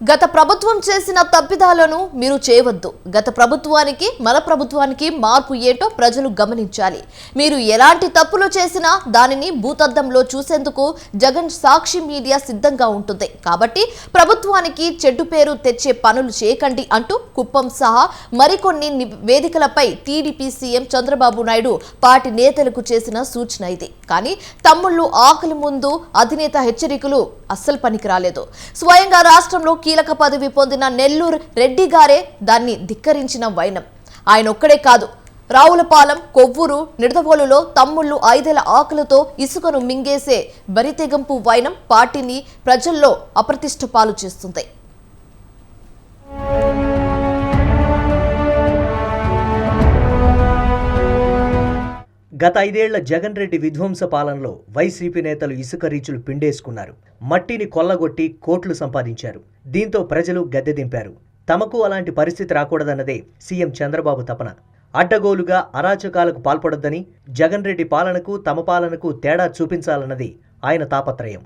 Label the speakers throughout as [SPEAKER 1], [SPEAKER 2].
[SPEAKER 1] గత ప్రభుత్వం చేసిన తప్పిదాలను మీరు చేయవద్దు. గత ప్రభుత్వానికి మన ప్రభుత్వానికి మార్పు ఏంటో ప్రజలు గమనించాలి. మీరు ఎలాంటి తప్పులు చేసినా దానిని భూతద్దంలో చూసేందుకు జగన్ సాక్షి మీడియా సిద్ధంగా ఉంటుంది. కాబట్టి ప్రభుత్వానికి చెడ్డు పేరు తెచ్చే పనులు చేయకండి అంటూ కుప్పం సహా మరికొన్ని వేదికలపై TDP CM Chandrababu Naidu party నేతలకు చేసిన సూచన ఇది. కానీ తమ్ముళ్ళు ఆకలి ముందు అధినేత హెచ్చరికలు అస్సలు పనికి రాలేదు స్వయంగా రాష్ట్రంలో కీలక పదవి పొందిన నెల్లూరు రెడ్డి గారే దాన్ని ధిక్కరించిన వైనం. ఆయన ఒక్కడే కాదు రావులపాలెం కొవ్వూరు నిడదవోలులో తమ్ముళ్ళు ఐదేళ్ళ ఆకులతో ఇసుకను మింగేసే బరితెగంపు వైనం పార్టీని ప్రజల్లో అప్రతిష్ట పాలు చేస్తుంది.
[SPEAKER 2] గత ఐదేళ్ళ జగన్ రెడ్డి విధ్వంస పాలనలో వైసీపీ నేతలు ఇసుక రీచులు పిండేసుకున్నారు. మట్టిని కొల్లగొట్టి కోట్లు సంపాదించారు. దీంతో ప్రజలు గద్దె దింపారు. తమకు అలాంటి పరిస్థితి రాకూడదన్నదే సీఎం చంద్రబాబు తపన. అడ్డగోలుగా అరాచకాలకు పాల్పడొద్దని జగన్ రెడ్డి పాలనకు తమ పాలనకు తేడా చూపించాలన్నది ఆయన తాపత్రయం.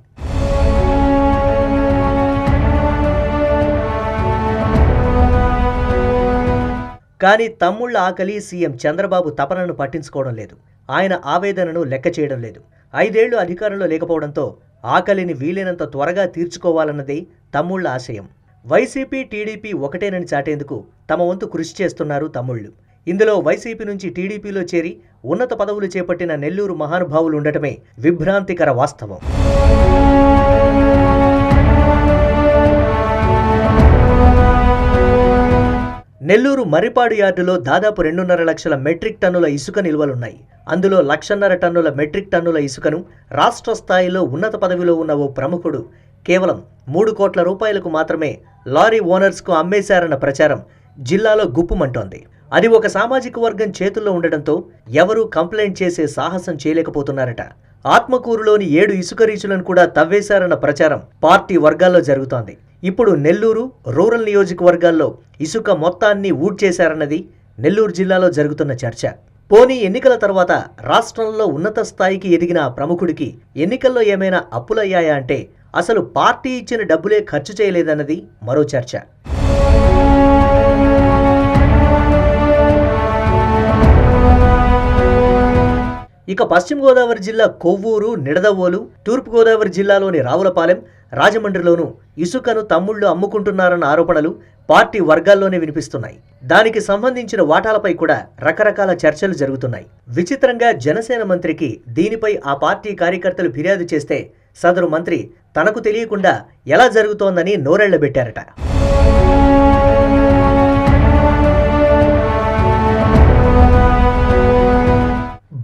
[SPEAKER 2] కానీ తమ్ముళ్ళ ఆకలి సీఎం చంద్రబాబు తపనను పట్టించుకోవడం లేదు. ఆయన ఆవేదనను లెక్క చేయడం లేదు. ఐదేళ్ళు అధికారంలో లేకపోవడంతో ఆకలిని వీలైనంత త్వరగా తీర్చుకోవాలన్నదే తమ్ముళ్ళ ఆశయం. వైసీపీ టీడీపీ ఒకటేనని చాటేందుకు తమ వంతు కృషి చేస్తున్నారు తమ్ముళ్ళు. ఇందులో వైసీపీ నుంచి టీడీపీలో చేరి ఉన్నత పదవులు చేపట్టిన నెల్లూరు మహానుభావులు ఉండటమే విభ్రాంతికర వాస్తవం. నెల్లూరు మరిపాడు యార్డులో దాదాపు రెండున్నర లక్షల మెట్రిక్ టన్నుల ఇసుక నిల్వలున్నాయి. అందులో లక్షన్నర టన్నుల మెట్రిక్ టన్నుల ఇసుకను రాష్ట్ర స్థాయిలో ఉన్నత పదవిలో ఉన్న ఓ ప్రముఖుడు కేవలం మూడు కోట్ల రూపాయలకు మాత్రమే లారీ ఓనర్స్కు అమ్మేశారన్న ప్రచారం జిల్లాలో గుప్పుమంటోంది. అది ఒక సామాజిక వర్గం చేతుల్లో ఉండడంతో ఎవరూ కంప్లైంట్ చేసే సాహసం చేయలేకపోతున్నారట. ఆత్మకూరులోని ఏడు ఇసుక రీచులను కూడా తవ్వేశారన్న ప్రచారం పార్టీ వర్గాల్లో జరుగుతోంది. ఇప్పుడు నెల్లూరు రూరల్ నియోజకవర్గాల్లో ఇసుక మొత్తాన్ని ఊడ్చేశారన్నది నెల్లూరు జిల్లాలో జరుగుతున్న చర్చ. పోనీ ఎన్నికల తర్వాత రాష్ట్రంలో ఉన్నత స్థాయికి ఎదిగిన ప్రముఖుడికి ఎన్నికల్లో ఏమైనా అప్పులయ్యాయా అంటే అసలు పార్టీ ఇచ్చిన డబ్బులే ఖర్చు చేయలేదన్నది మరో చర్చ. ఇక పశ్చిమ గోదావరి జిల్లా కొవ్వూరు నిడదవోలు తూర్పు గోదావరి జిల్లాలోని రావులపాలెం రాజమండ్రిలోనూ ఇసుకను తమ్ముళ్ళు అమ్ముకుంటున్నారన్న ఆరోపణలు పార్టీ వర్గాల్లోనే వినిపిస్తున్నాయి. దానికి సంబంధించిన వాటాలపై కూడా రకరకాల చర్చలు జరుగుతున్నాయి. విచిత్రంగా జనసేన మంత్రికి దీనిపై ఆ పార్టీ కార్యకర్తలు ఫిర్యాదు చేస్తే సదరు మంత్రి తనకు తెలియకుండా ఎలా జరుగుతోందని నోరెళ్ళబెట్టారట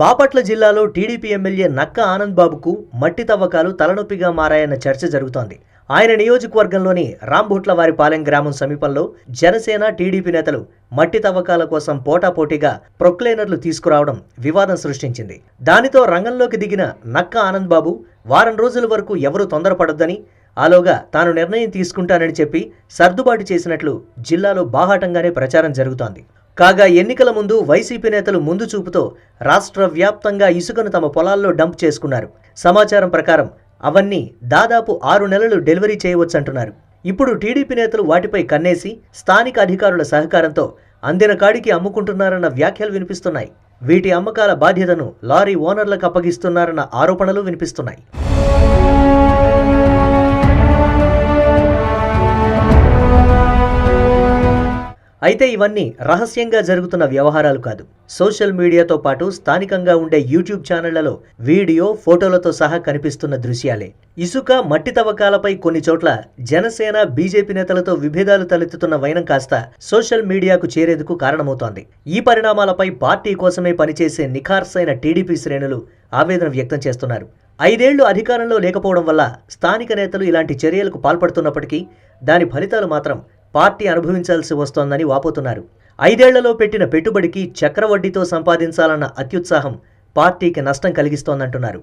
[SPEAKER 2] బాపట్ల జిల్లాలో టీడీపీ ఎమ్మెల్యే నక్క ఆనంద్ బాబుకు మట్టి తవ్వకాలు తలనొప్పిగా మారాయన్న చర్చ జరుగుతోంది. ఆయన నియోజకవర్గంలోని రాంభుట్లవారిపాలెం గ్రామం సమీపంలో జనసేన టీడీపీ నేతలు మట్టి తవ్వకాల కోసం పోటాపోటీగా ప్రొక్లైనర్లు తీసుకురావడం వివాదం సృష్టించింది. దానితో రంగంలోకి దిగిన నక్క ఆనంద్ బాబు వారం రోజుల వరకు ఎవరూ తొందరపడొద్దని ఆలోగా తాను నిర్ణయం తీసుకుంటానని చెప్పి సర్దుబాటు చేసినట్లు జిల్లాలో బాహాటంగానే ప్రచారం జరుగుతోంది. కాగా ఎన్నికల ముందు వైసీపీ నేతలు ముందు చూపుతో రాష్ట్ర వ్యాప్తంగా ఇసుకను తమ పొలాల్లో డంప్ చేసుకున్నారు. సమాచారం ప్రకారం అవన్నీ దాదాపు ఆరు నెలలు డెలివరీ చేయవచ్చంటున్నారు. ఇప్పుడు టీడీపీ నేతలు వాటిపై కన్నేసి స్థానిక అధికారుల సహకారంతో అందిన కాడికి అమ్ముకుంటున్నారన్న వ్యాఖ్యలు వినిపిస్తున్నాయి. వీటి అమ్మకాల బాధ్యతను లారీ ఓనర్లకు అప్పగిస్తున్నారన్న ఆరోపణలు వినిపిస్తున్నాయి. అయితే ఇవన్నీ రహస్యంగా జరుగుతున్న వ్యవహారాలు కాదు. సోషల్ మీడియాతో పాటు స్థానికంగా ఉండే యూట్యూబ్ ఛానళ్ళలో వీడియో ఫోటోలతో సహా కనిపిస్తున్న దృశ్యాలే. ఇసుక మట్టి తవ్వకాలపై కొన్ని చోట్ల జనసేన బీజేపీ నేతలతో విభేదాలు తలెత్తుతున్న వైనం కాస్త సోషల్ మీడియాకు చేరేందుకు కారణమవుతోంది. ఈ పరిణామాలపై పార్టీ కోసమే పనిచేసే నిఖార్సైన టీడీపీ శ్రేణులు ఆవేదన వ్యక్తం చేస్తున్నారు. ఐదేళ్ళు అధికారంలో లేకపోవడం వల్ల స్థానిక నేతలు ఇలాంటి చర్యలకు పాల్పడుతున్నప్పటికీ దాని ఫలితాలు మాత్రం పార్టీ అనుభవించాల్సి వస్తోందని వాపోతున్నారు. ఐదేళ్ళలో పెట్టిన పెట్టుబడికి చక్రవడ్డీతో సంపాదించాలన్న అత్యుత్సాహం పార్టీకి నష్టం కలిగిస్తోందంటున్నారు.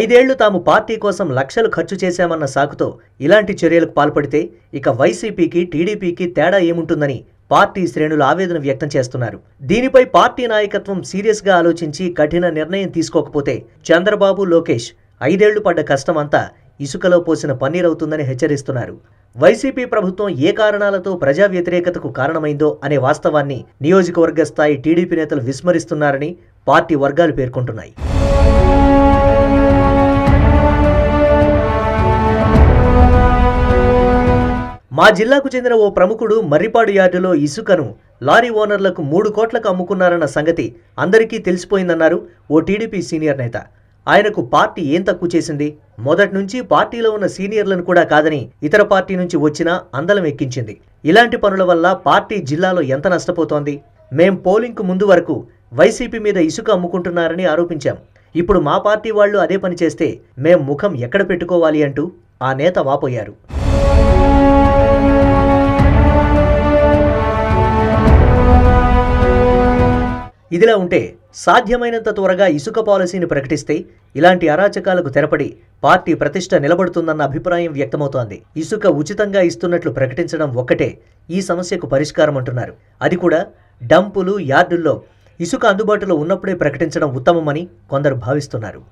[SPEAKER 2] ఐదేళ్ళు తాము పార్టీ కోసం లక్షలు ఖర్చు చేశామన్న సాకుతో ఇలాంటి చర్యలకు పాల్పడితే ఇక వైసీపీకి టీడీపీకి తేడా ఏముంటుందని పార్టీ శ్రేణులు ఆవేదన వ్యక్తం చేస్తున్నారు. దీనిపై పార్టీ నాయకత్వం సీరియస్గా ఆలోచించి కఠిన నిర్ణయం తీసుకోకపోతే చంద్రబాబు లోకేష్ ఐదేళ్ళు పడ్డ కష్టమంతా ఇసుకలో పోసిన పన్నీరవుతుందని హెచ్చరిస్తున్నారు. వైసీపీ ప్రభుత్వం ఏ కారణాలతో ప్రజా వ్యతిరేకతకు కారణమైందో అనే వాస్తవాన్ని నియోజకవర్గ స్థాయి టీడీపీ నేతలు విస్మరిస్తున్నారని పార్టీ వర్గాలు పేర్కొంటున్నాయి. మా జిల్లాకు చెందిన ఓ ప్రముఖుడు మర్రిపాడు యార్డులో ఇసుకను లారీ ఓనర్లకు మూడు కోట్లకు అమ్ముకున్నారన్న సంగతి అందరికీ తెలిసిపోయిందన్నారు ఓ టీడీపీ సీనియర్ నేత. ఆయనకు పార్టీ ఏం తక్కువ చేసింది? మొదటి నుంచి పార్టీలో ఉన్న సీనియర్లను కూడా కాదని ఇతర పార్టీ నుంచి వచ్చినా అందలం ఎక్కించింది. ఇలాంటి పనుల వల్ల పార్టీ జిల్లాలో ఎంత నష్టపోతోంది? మేం పోలింగ్కు ముందు వరకు వైసీపీ మీద ఇసుక అమ్ముకుంటున్నారని ఆరోపించాం. ఇప్పుడు మా పార్టీ వాళ్ళు అదే పని చేస్తే మేం ముఖం ఎక్కడ పెట్టుకోవాలి అంటూ ఆ నేత వాపోయారు. ఇదిలా ఉంటే సాధ్యమైనంత త్వరగా ఇసుక పాలసీని ప్రకటిస్తే ఇలాంటి అరాచకాలకు తెరపడి పార్టీ ప్రతిష్ట నిలబడుతుందన్న అభిప్రాయం వ్యక్తమవుతోంది. ఇసుక ఉచితంగా ఇస్తున్నట్లు ప్రకటించడం ఒక్కటే ఈ సమస్యకు పరిష్కారం అంటున్నారు. అది కూడా డంపులు యార్డుల్లో ఇసుక అందుబాటులో ఉన్నప్పుడే ప్రకటించడం ఉత్తమమని కొందరు భావిస్తున్నారు.